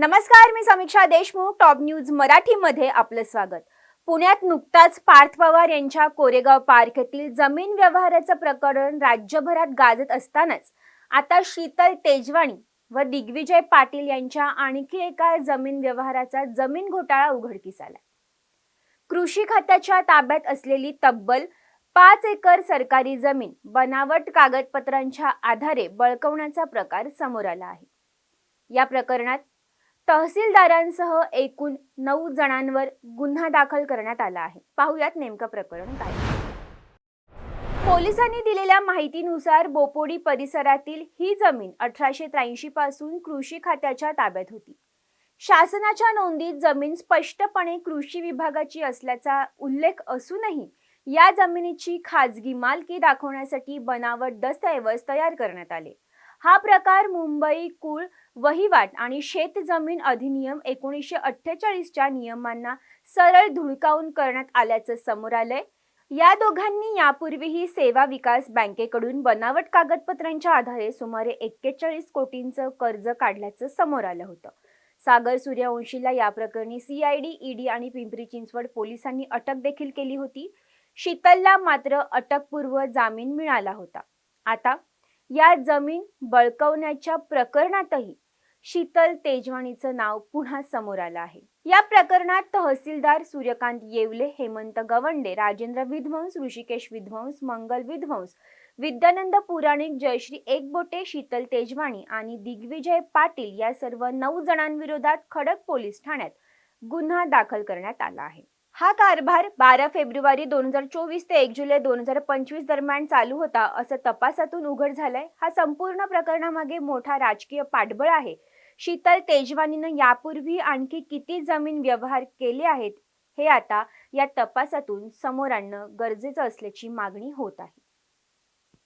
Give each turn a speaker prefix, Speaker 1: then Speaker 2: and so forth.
Speaker 1: नमस्कार मी समीक्षा Deshmukh top news मराठीमध्ये आपलं स्वागत. पुण्यात नुकताच पार्थ पवार यांच्या कोरेगाव पार्क येथील जमीन व्यवहाराचं प्रकरण राज्यभरात गाजत असतानाच आता शीतल तेजवाणी व दिग्विजय पाटील यांच्या आणखी एका जमीन व्यवहाराचा जमीन घोटाळा उघडकीस आला कृषी खात्याच्या ताब्यात असलेली तब्बल पाच एकर सरकारी जमीन बनावट कागदपत्रांच्या आधारे बळकवण्याचा प्रकार समोर आला आहे. या प्रकरणात तहसीलदारांसह एकूण नऊ जणांवर गुन्हा दाखल करण्यात आला आहे. पाहुयात नेमकं प्रकरण काय? पोलिसांनी दिलेल्या माहितीनुसार बोपोडी परिसरातील ही जमीन अठराशे त्र्याऐंशी पासून कृषी खात्याच्या ताब्यात होती. शासनाच्या नोंदीत जमीन स्पष्टपणे कृषी विभागाची असल्याचा उल्लेख असूनही या जमिनीची खाजगी मालकी दाखवण्यासाठी बनावट दस्तऐवज तयार करण्यात आले. हा प्रकार मुंबई कुळ वहिवाट आणि शेत जमीन अधिनियम एकोणीसशे अठ्ठेचाळीसच्या नियमांना सरळ धुडकावून करण्यात आल्याचं समोर आलंय. या दोघांनी यापूर्वीही सेवा विकास बँकेकडून बनावट कागदपत्रांच्या आधारे सुमारे एक्केचाळीस कोटींचं कर्ज काढल्याचं समोर आलं होतं. सागर सूर्यवंशीला या प्रकरणी सीआयडी ईडी आणि पिंपरी चिंचवड पोलिसांनी अटक देखील केली होती. शीतलला मात्र अटकपूर्व जामीन मिळाला होता. आता या जमीन बळकवण्याच्या प्रकरणातही शीतल तेजवाणीचं नाव पुन्हा समोर आलं आहे. या प्रकरणात तहसीलदार सूर्यकांत येवले हेमंत गवंडे राजेंद्र विध्वंस ऋषिकेश विध्वंस मंगल विध्वंस विद्यानंद पुराणिक जयश्री एकबोटे शीतल तेजवाणी आणि दिग्विजय पाटील या सर्व नऊ जणांविरोधात खडक पोलीस ठाण्यात गुन्हा दाखल करण्यात आला आहे. हा कारभार बारा फेब्रुवारी दोन हजार चोवीस ते एक जुलै दोन हजार पंचवीस दरम्यान चालू होता असं तपासातून उघड झालंय. हा संपूर्ण प्रकरणामागे मोठा राजकीय पाठबळ आहे. शीतल तेजवानीनं यापूर्वी आणखी किती जमीन व्यवहार केले आहेत हे आता या तपासातून समोर आणणं गरजेचं असल्याची मागणी होत आहे.